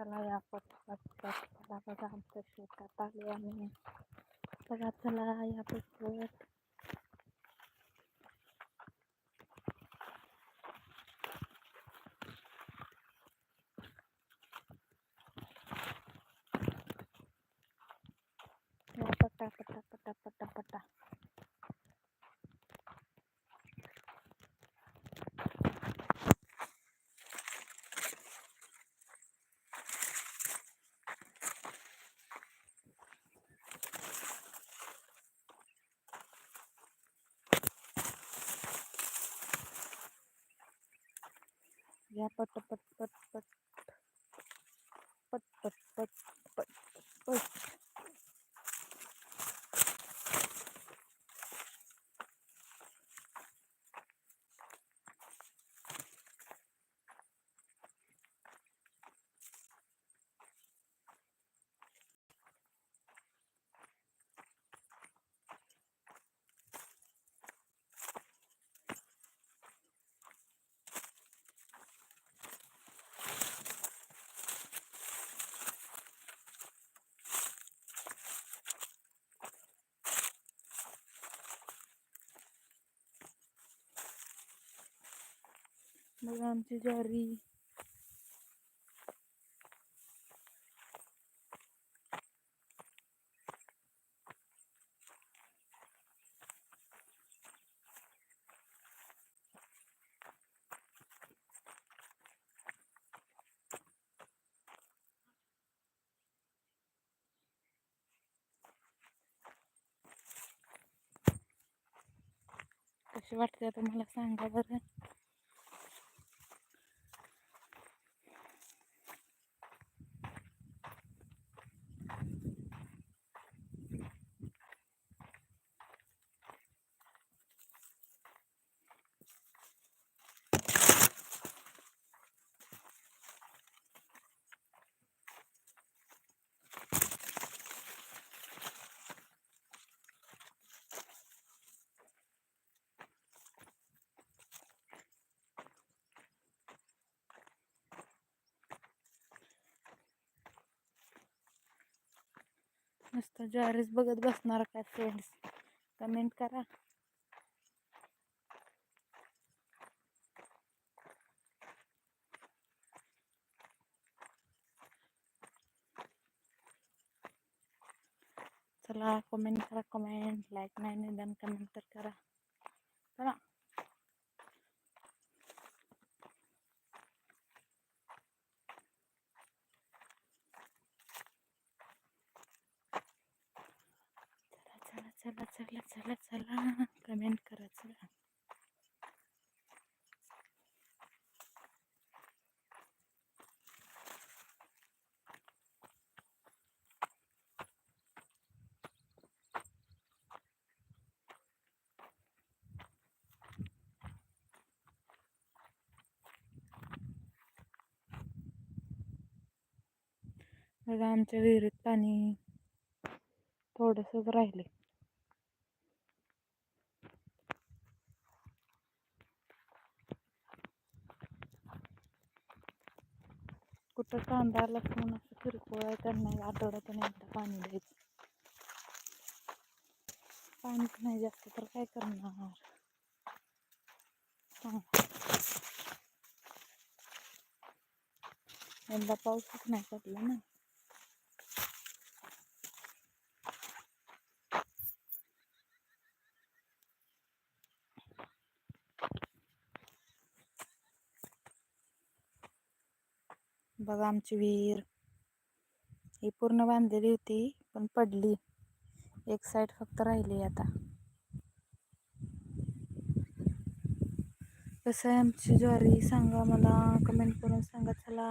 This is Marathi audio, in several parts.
ya petak petak petak Yeah, but, but, but, but, but, but, but. मग आमची ज्वारी. कशी वाटते आता मला सांगा बरं. नुसतं ज्वारीच बघत बसणार काय फ्रेंड्स कमेंट करा चला कमेंट करा कमेंट लाईक नाही निदान कमेंट तर करा चला चला चला चला. कमेंट करा चला. बघा आमच्या विहिरीत पाणी थोडंसंच राहिले फक्त कांदा लसूण असं किरकोळ आहे त्यांना आठवड्यातून एकदा पाणी द्यायचं. पाणीच नाही जास्त तर काय करणार? यंदा पाऊसच नाही पडला ना. बघा आमची विहीर. ही पूर्ण बांधलेली होती पण पडली. एक साईड फक्त राहिली आता. कसं आहे आमची ज्वारी सांगा मला कमेंट करून सांगा चला.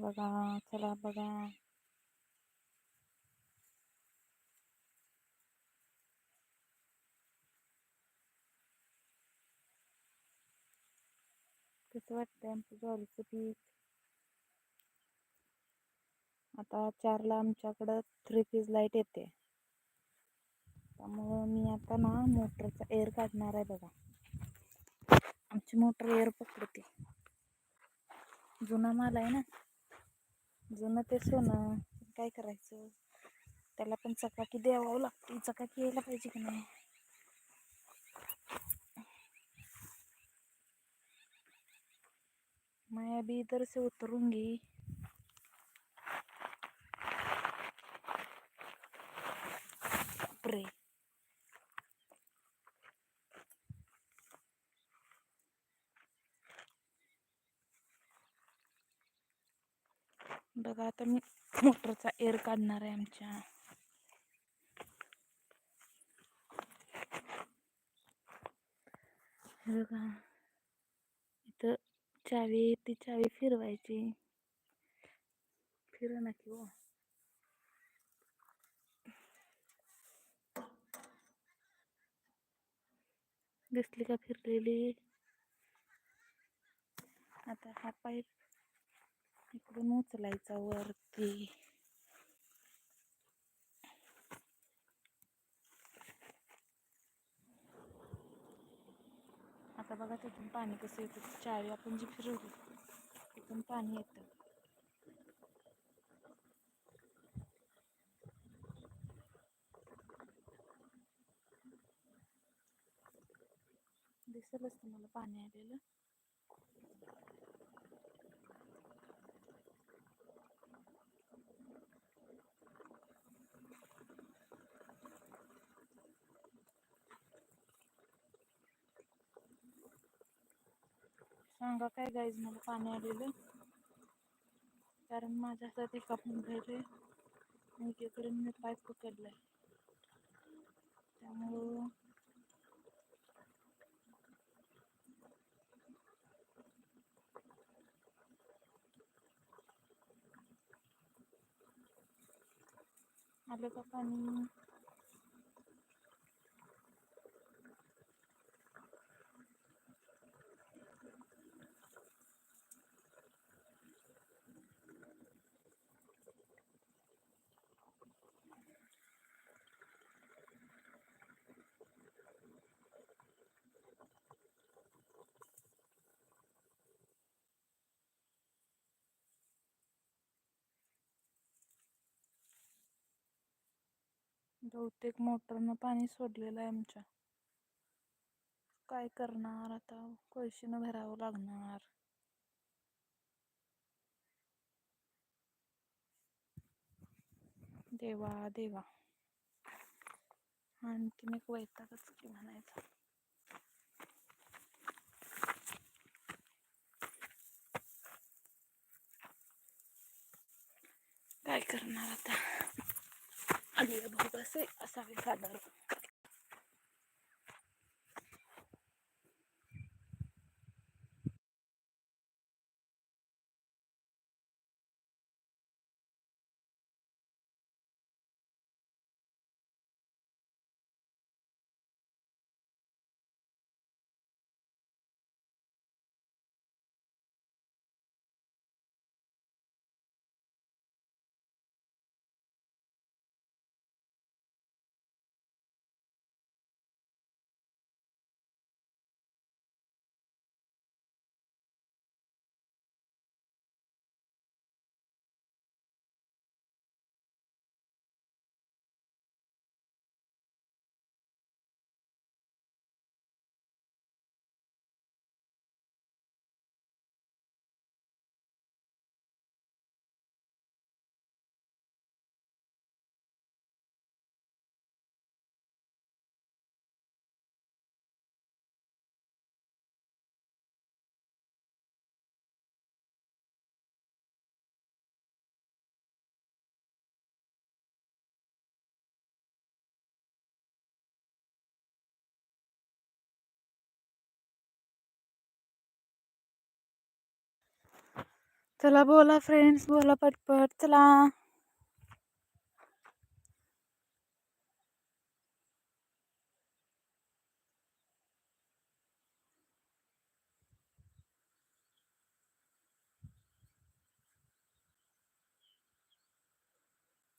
बघा चला बघा. कसं वाटतंय आमचं ज्वारीचं पीक? आता चारला आमच्याकडं थ्री पीज लाइट येते. त्यामुळं मी आता ना मोटरचा एअर काढणार आहे बघा. आमची मोटर एअर पकडते. जुना माल आहे ना? जुनं ते सोनं काय करायचं? त्याला पण चकाकी द्यावं लागते. चकाकी यायला पाहिजे की नाही? मैं अभी इधर से उतरूंगी बापरे. बघा आता मी मोटरचा एअर काढणार आहे आमच्या. बघा इथं चावी ती चावी फिरवायची. फिर ना की हो. दिसली का फिरलेली? आता हा पाईप इकडून उचलायचा वरती आता बघा तिथून पाणी कसं येतं ती चावी आपण जी फिरवली तिथून पाणी येतं दिसेलच तुम्हाला पाणी आलेलं सांगा काय गाईज मला पाणी आलेलं. कारण माझ्या हातात एका मोबाईल आहे एकीकडे मी पाईप पकडलाय त्यामुळं आलं का पाणी? बहुतेक मोटरनं पाणी सोडलेलं आहे आमच्या. काय करणार आता? पैशानं भरावं लागणार. देवा देवा. आणखीन एक वैतागच की म्हणायचं. काय करणार आता? आली भाऊ असे असावे साधारण चला बोला फ्रेंड्स बोला पटपट चला.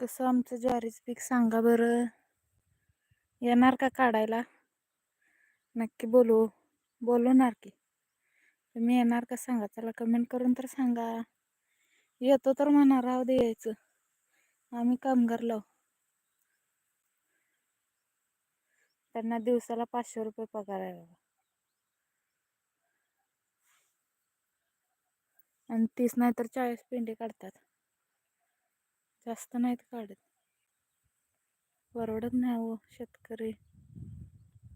कसं आमचं ज्वारीचं पीक सांगा बरं. येणार का काढायला? नक्की बोलू बोलवणार की. तुम्ही येणार का सांगा? चला कमेंट करून तर सांगा. येतो तर म्हणा राहू दे यायचं. आम्ही कामगार लाव. त्यांना दिवसाला पाचशे रुपये पगार आहे बाबा. आणि तीस नाही तर चाळीस पेंडे काढतात. जास्त नाहीत काढत. परवडत नाही हो शेतकरी.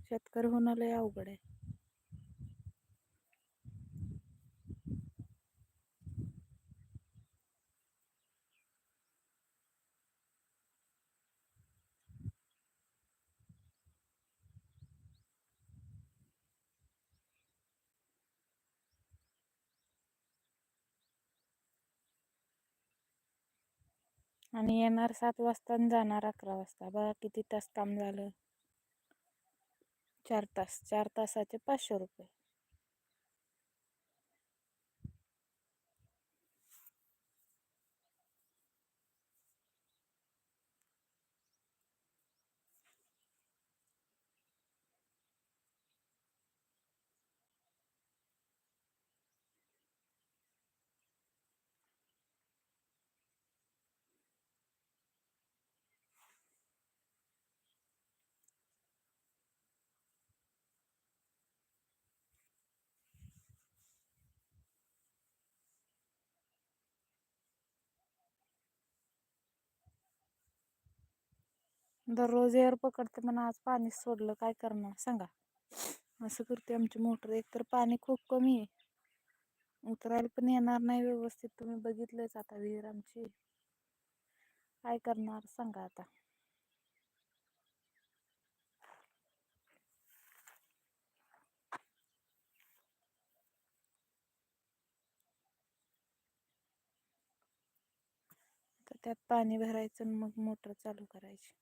शेतकरी होणं लय अवघड आहे. आणि येणार सात वाजता आणि जाणार अकरा वाजता. बघा किती तास काम झालं. चार तास चार तासाचे पाचशे रुपये. दररोज एअर पकडते म्हणा आज पाणी सोडलं काय करणार? सांगा. असं करते आमची मोटर. एक तर पाणी खूप कमी आहे. उतरायला पण येणार नाही व्यवस्थित. तुम्ही बघितलंच आता विहीर आमची. काय करणार? सांगा आता त्यात पाणी भरायचं आणि मग मोटर चालू करायची.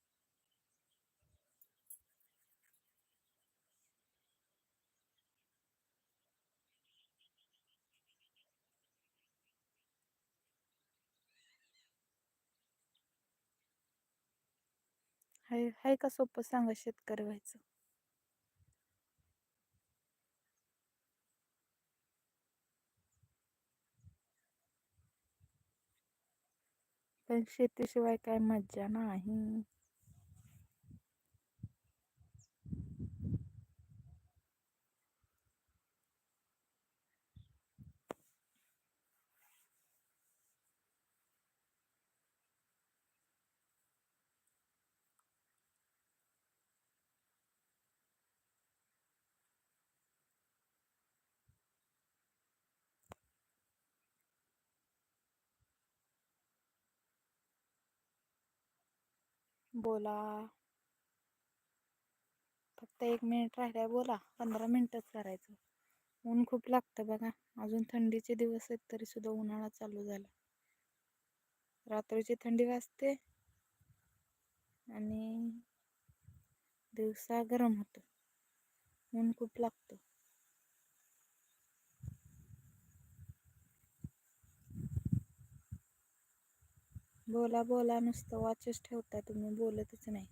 हाय हाय का सोपं सांगा शेतकरी व्हायचं? पण शेतीशिवाय काय मज्जा नाही. बोला. फक्त एक मिनिट राहिलाय बोला. पंधरा मिनिटच करायचं. ऊन खूप लागतं बघा. अजून थंडीचे दिवस आहेत तरी सुद्धा उन्हाळा चालू झाला. रात्रीची थंडी वाजते आणि दिवसा गरम होतं. ऊन खूप लागतं. बोला बोला नुसतं वाचच ठेवता तुम्ही बोलतच नाही.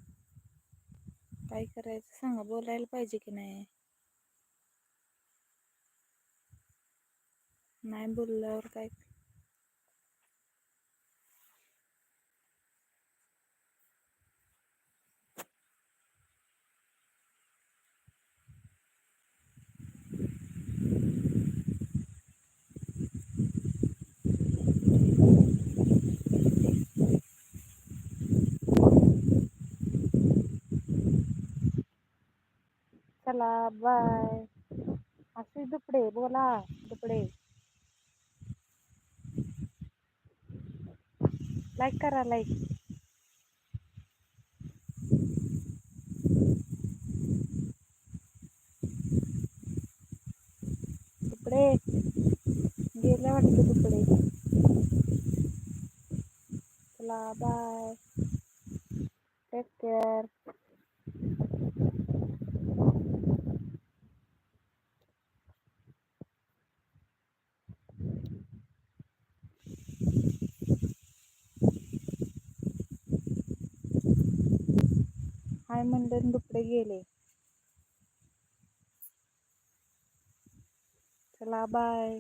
काय करायचं? सांगा बोलायला पाहिजे की नाही? नाही बोलल्यावर काय? चला बाय असे दुपडे बोला दुपडे. लाईक करा लाईक दुपडे. गेले वाटते दुपडे. चला बाय टेक केअर नाही मंडन दुपडे गेले. चला बाय